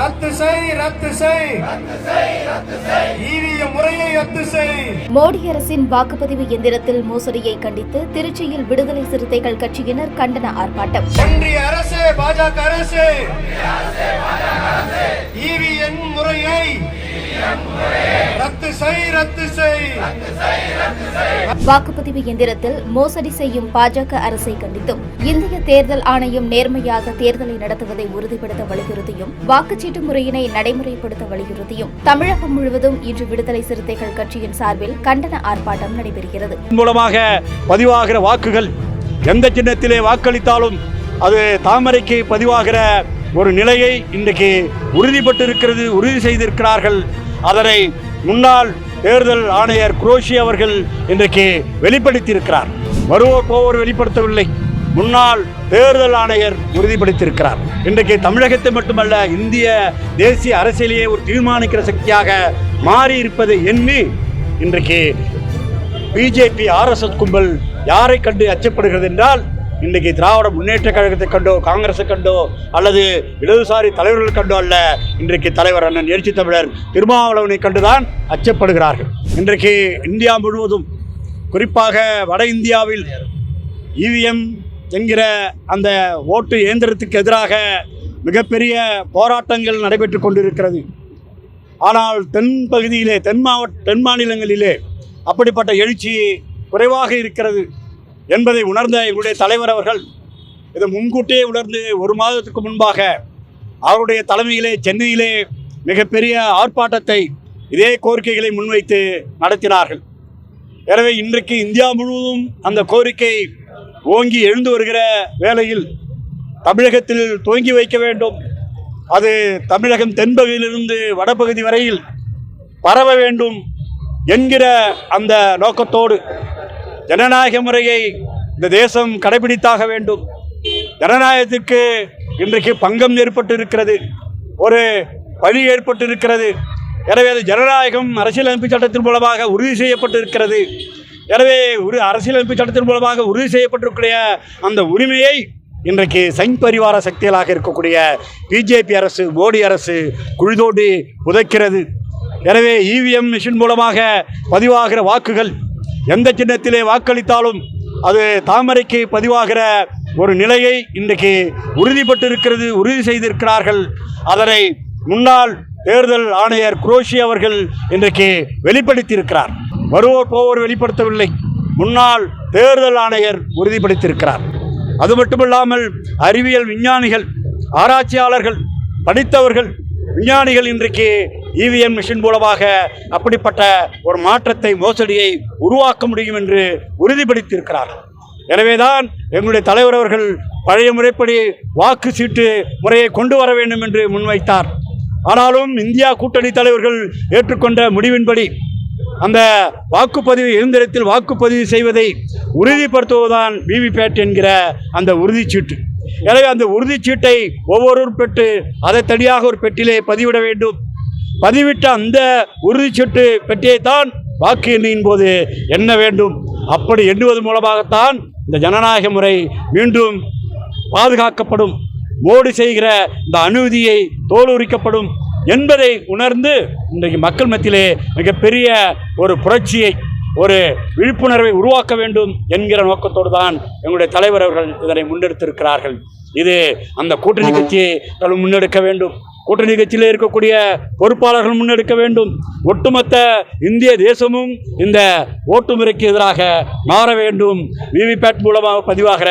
ரத்து செய் ரத்து செய். ஈவிஎம் முறையை ரத்து செய். மோடி அரசின் வாக்குப்பதிவு எந்திரத்தில் மோசடியை கண்டித்து திருச்சியில் விடுதலை சிறுத்தைகள் கட்சியினர் கண்டன ஆர்ப்பாட்டம். ஒன்றிய அரசு பாஜக அரசு. ஈவிஎம் முறையை வாக்குப்பதிவு எந்திரத்தில் மோசடி செய்யும் பாஜக அரசை கண்டித்தும் இந்திய தேர்தல் ஆணையம் நேர்மையாக தேர்தலை நடத்துவதை உறுதிப்படுத்த வலியுறுத்தியும் வாக்குச்சீட்டு முறையினை நடைமுறைப்படுத்த வலியுறுத்தியும் தமிழகம் முழுவதும் இன்று விடுதலை சிறுத்தைகள் கட்சியின் சார்பில் கண்டன ஆர்ப்பாட்டம் நடைபெறுகிறது. மூலமாக பதிவாகிற வாக்குகள் எந்த சின்னத்திலே வாக்களித்தாலும் அது தாமரைக்கு பதிவாகிற ஒரு நிலையை இன்றைக்கு உறுதிப்பட்டிருக்கிறது உறுதி செய்திருக்கிறார்கள் அதனை முன்னாள் தேர்தல் ஆணையர் குரோஷி அவர்கள் இன்றைக்கு வெளிப்படுத்தியிருக்கிறார். வருவோர் போவோர் வெளிப்படுத்தவில்லை. முன்னாள் தேர்தல் ஆணையர் உறுதிப்படுத்தியிருக்கிறார். இன்றைக்கு தமிழகத்தை மட்டுமல்ல இந்திய தேசிய அரசியலையே ஒரு தீர்மானிக்கிற சக்தியாக மாறி இருப்பதை எண்ணி இன்றைக்கு பிஜேபி ஆர்எஸ்எஸ் கும்பல் யாரை கண்டு அச்சப்படுகிறது என்றால் இன்றைக்கி திராவிட முன்னேற்ற கழகத்தை கண்டோ காங்கிரஸை கண்டோ அல்லது இடதுசாரி தலைவர்கள் கண்டோ அல்ல இன்றைக்கு தலைவர் அண்ணன் எழுச்சி தமிழர் திருமாவளவனை கண்டுதான் அச்சப்படுகிறார்கள். இன்றைக்கு இந்தியா முழுவதும் குறிப்பாக வட இந்தியாவில் இவிஎம் என்கிற அந்த ஓட்டு இயந்திரத்துக்கு எதிராக மிகப்பெரிய போராட்டங்கள் நடைபெற்று கொண்டிருக்கிறது. ஆனால் தென் பகுதியிலே தென் மாவட்ட தென் மாநிலங்களிலே அப்படிப்பட்ட எழுச்சி குறைவாக இருக்கிறது. என்பதை உணர்ந்த எங்களுடைய தலைவர் அவர்கள் இதை முன்கூட்டியே உணர்ந்து ஒரு மாதத்துக்கு முன்பாக அவருடைய தலைமையிலே சென்னையிலே மிகப்பெரிய ஆர்ப்பாட்டத்தை இதே கோரிக்கைகளை முன்வைத்து நடத்தினார்கள். எனவே இன்றைக்கு இந்தியா முழுவதும் அந்த கோரிக்கை ஓங்கி எழுந்து வருகிற வேளையில் தமிழகத்தில் துவங்கி வைக்க வேண்டும். அது தமிழகம் தென்பகுதியிலிருந்து வடபகுதி வரையில் பரவ வேண்டும் என்கிற அந்த நோக்கத்தோடு ஜனநாயக முறையை இந்த தேசம் கடைபிடித்தாக வேண்டும். ஜனநாயகத்திற்கு இன்றைக்கு பங்கம் ஏற்பட்டு இருக்கிறது ஒரு பழி ஏற்பட்டு இருக்கிறது எனவே அது ஜனநாயகம் அரசியலமைப்பு சட்டத்தின் மூலமாக உறுதி செய்யப்பட்டிருக்கிறது. எனவே ஒரு அரசியலமைப்பு சட்டத்தின் மூலமாக உறுதி செய்யப்பட்டிருக்கிற அந்த உரிமையை இன்றைக்கு சங் பரிவார சக்திகளாக இருக்கக்கூடிய பிஜேபி அரசு மோடி அரசு குழிதோண்டி புதைக்கிறது. எனவே இவிஎம் மிஷின் மூலமாக பதிவாகிற வாக்குகள் எந்த சின்னத்திலே வாக்களித்தாலும் அது தாமரைக்கு பதிவாகிற ஒரு நிலையை இன்றைக்கு உறுதிப்பட்டிருக்கிறது உறுதி செய்திருக்கிறார்கள். அதனை முன்னாள் தேர்தல் ஆணையர் குரோஷி அவர்கள் இன்றைக்கு வெளிப்படுத்தியிருக்கிறார். வருவோர் போவோர் வெளிப்படுத்தவில்லை. முன்னாள் தேர்தல் ஆணையர் உறுதிப்படுத்தியிருக்கிறார். அது மட்டுமல்லாமல் அறிவியல் விஞ்ஞானிகள் ஆராய்ச்சியாளர்கள் படித்தவர்கள் விஞ்ஞானிகள் இன்றைக்கு இவிஎம் மிஷின் மூலமாக அப்படிப்பட்ட ஒரு மாற்றத்தை மோசடியை உருவாக்க முடியும் என்று உறுதிப்படுத்தியிருக்கிறார்கள் எனவேதான் எங்களுடைய தலைவர் அவர்கள் பழைய முறைப்படி வாக்கு சீட்டு முறையை கொண்டு வர வேண்டும் என்று முன்வைத்தார். ஆனாலும் இந்தியா கூட்டணி தலைவர்கள் ஏற்றுக்கொண்ட முடிவின்படி அந்த வாக்குப்பதிவு இயந்திரத்தில் வாக்குப்பதிவு செய்வதை உறுதிப்படுத்துவதுதான் விவிபேட் என்கிற அந்த உறுதிச்சீட்டு எனவே அந்த உறுதிச்சீட்டை ஒவ்வொருவரும் பெற்று அதை தனியாக ஒரு பெட்டிலே பதிவிட வேண்டும். பதிவிட்ட அந்த உறுதிச்சீட்டு பெட்டியைத்தான் வாக்கு எண்ணியின் போது எண்ண வேண்டும். அப்படி எண்ணுவது மூலமாகத்தான் இந்த ஜனநாயக முறை மீண்டும் பாதுகாக்கப்படும். மோடி செய்கிற இந்த அனுமதியை தோலுரிக்கப்படும் என்பதை உணர்ந்து இன்றைக்கு மக்கள் மத்தியிலே மிகப்பெரிய ஒரு புரட்சியை ஒரு விழிப்புணர்வை உருவாக்க வேண்டும் என்கிற நோக்கத்தோடு தான் எங்களுடைய தலைவர் அவர்கள் இதனை முன்னெடுத்திருக்கிறார்கள். இது அந்த கூட்டணி கட்சிகள் முன்னெடுக்க வேண்டும். கூட்டணி கட்சியில் இருக்கக்கூடிய பொறுப்பாளர்கள் முன்னெடுக்க வேண்டும். ஒட்டுமொத்த இந்திய தேசமும் இந்த ஓட்டு முறைக்கு எதிராக மாற வேண்டும். விவிபேட் மூலமாக பதிவாகிற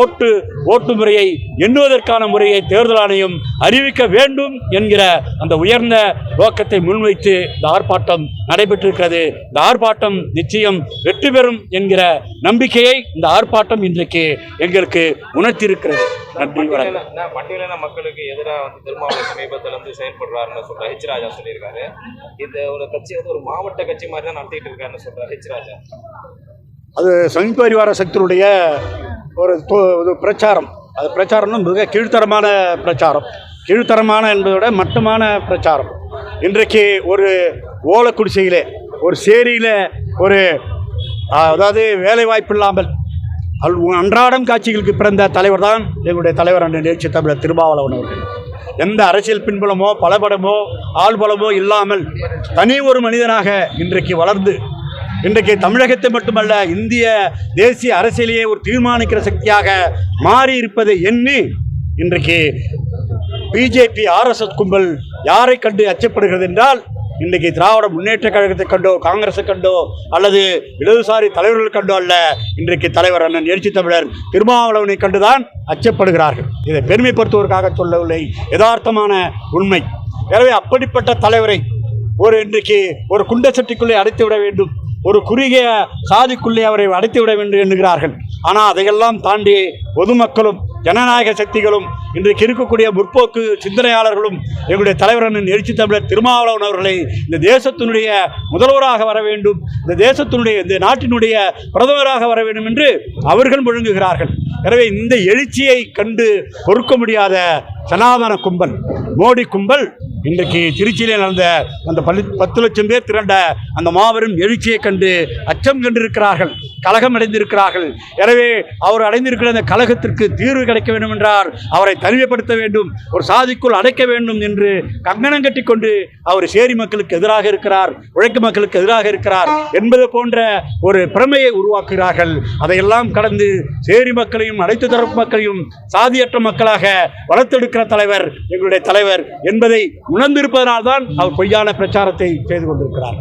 ஓட்டு ஓட்டு முறையை எண்ணுவதற்கான முறையை தேர்தல் ஆணையம் அறிவிக்க வேண்டும் என்கிற அந்த உயர்ந்த நோக்கத்தை முன்வைத்து இந்த ஆர்ப்பாட்டம் நடைபெற்றிருக்கிறது. இந்த ஆர்ப்பாட்டம் நிச்சயம் வெற்றி பெறும் என்கிற நம்பிக்கையை இந்த ஆர்ப்பாட்டம் இன்றைக்கு எங்களுக்கு உணர்த்தியிருக்கிறது. நன்றி வணக்கம். பட்டியலின மக்களுக்கு எதிராக வந்து திருமாவளவன் சமீபத்தில் வந்து செயல்படுறாருன்னு சொல்ற ஹெச் ராஜா சொல்லியிருக்காரு. இந்த ஒரு கட்சி வந்து ஒரு மாவட்ட கட்சி மாதிரி தான் நடத்திட்டு இருக்காருன்னு சொல்றாரு ஹெச் ராஜா. அது சமீப பரிவார சக்தியினுடைய ஒரு பிரச்சாரம். அது பிரச்சாரம்னா மிக கீழ்த்தரமான பிரச்சாரம். கீழ்த்தரமான என்பதை விட மட்டமான பிரச்சாரம். இன்றைக்கு ஒரு ஓலை குடிசையிலே ஒரு சேரியில் ஒரு அதாவது வேலை வாய்ப்பு இல்லாமல் அல் அன்றாடம் காட்சிகளுக்கு பிறந்த தலைவர் தான் எங்களுடைய தலைவர் அண்ணன் நிகழ்ச்சி தமிழர் திருமாவளவன் அவர்கள். எந்த அரசியல் பின்புலமோ பலபடமோ ஆள்பலமோ இல்லாமல் தனி ஒரு மனிதனாக இன்றைக்கு வளர்ந்து இன்றைக்கு தமிழகத்தை மட்டுமல்ல இந்திய தேசிய அரசியலையே ஒரு தீர்மானிக்கிற சக்தியாக மாறி இருப்பதை எண்ணி இன்றைக்கு பிஜேபி ஆர்எஸ்எஸ் கும்பல் யாரை கண்டு அச்சப்படுகிறது என்றால் இன்றைக்கு திராவிட முன்னேற்ற கழகத்தை கண்டோ காங்கிரஸை கண்டோ அல்லது இடதுசாரி தலைவர்கள் கண்டோ அல்ல இன்றைக்கு தலைவர் அண்ணன் எழுச்சி தமிழர் திருமாவளவனை கண்டுதான் அச்சப்படுகிறார்கள். இதை பெருமைப்படுத்துவதற்காக சொல்லவில்லை யதார்த்தமான உண்மை. எனவே அப்படிப்பட்ட தலைவரை ஒரு இன்றைக்கு ஒரு குண்ட சட்டிக்குள்ளே அடைத்து விட வேண்டும் ஒரு குறுகிய சாதிக்குள்ளே அவரை அடைத்து விட வேண்டும் என்கிறார்கள். ஆனால் அதையெல்லாம் தாண்டி பொதுமக்களும் ஜனநாயக சக்திகளும் இன்றைக்கு இருக்கக்கூடிய முற்போக்கு சிந்தனையாளர்களும் எங்களுடைய தலைவரன் எழுச்சி தமிழர் திருமாவளவன் அவர்களை இந்த தேசத்தினுடைய முதல்வராக வர வேண்டும் இந்த தேசத்தினுடைய இந்த நாட்டினுடைய பிரதமராக வர வேண்டும் என்று அவர்கள் முழங்குகிறார்கள். எனவே இந்த எழுச்சியை கண்டு பொறுக்க முடியாத சனாதன கும்பல் மோடி கும்பல் இன்றைக்கு திருச்சியில் நடந்த அந்த பள்ளி பத்து லட்சம் பேர் திரண்ட அந்த மாபெரும் எழுச்சியை கண்டு அச்சம் கண்டிருக்கிறார்கள் கலகம் அடைந்திருக்கிறார்கள். எனவே அவர் அடைந்திருக்கிற அந்த கலகத்திற்கு தீர்வு கிடைக்க வேண்டும் என்றால் அவரை தனிமைப்படுத்த வேண்டும் ஒரு சாதிக்குள் அடைக்க வேண்டும் என்று கங்கணம் கட்டிக்கொண்டு அவர் சேரி மக்களுக்கு எதிராக இருக்கிறார் உழைக்கும் மக்களுக்கு எதிராக இருக்கிறார் என்பது போன்ற ஒரு பிரமையை உருவாக்குகிறார்கள். அதையெல்லாம் கடந்து சேரி மக்களையும் அனைத்து தரப்பு மக்களையும் சாதியற்ற மக்களாக வளர்த்தெடுக்கிற தலைவர் எங்களுடைய தலைவர் என்பதை உணர்ந்திருப்பதனால்தான் அவர் பொய்யான பிரச்சாரத்தை செய்து கொண்டிருக்கிறார்.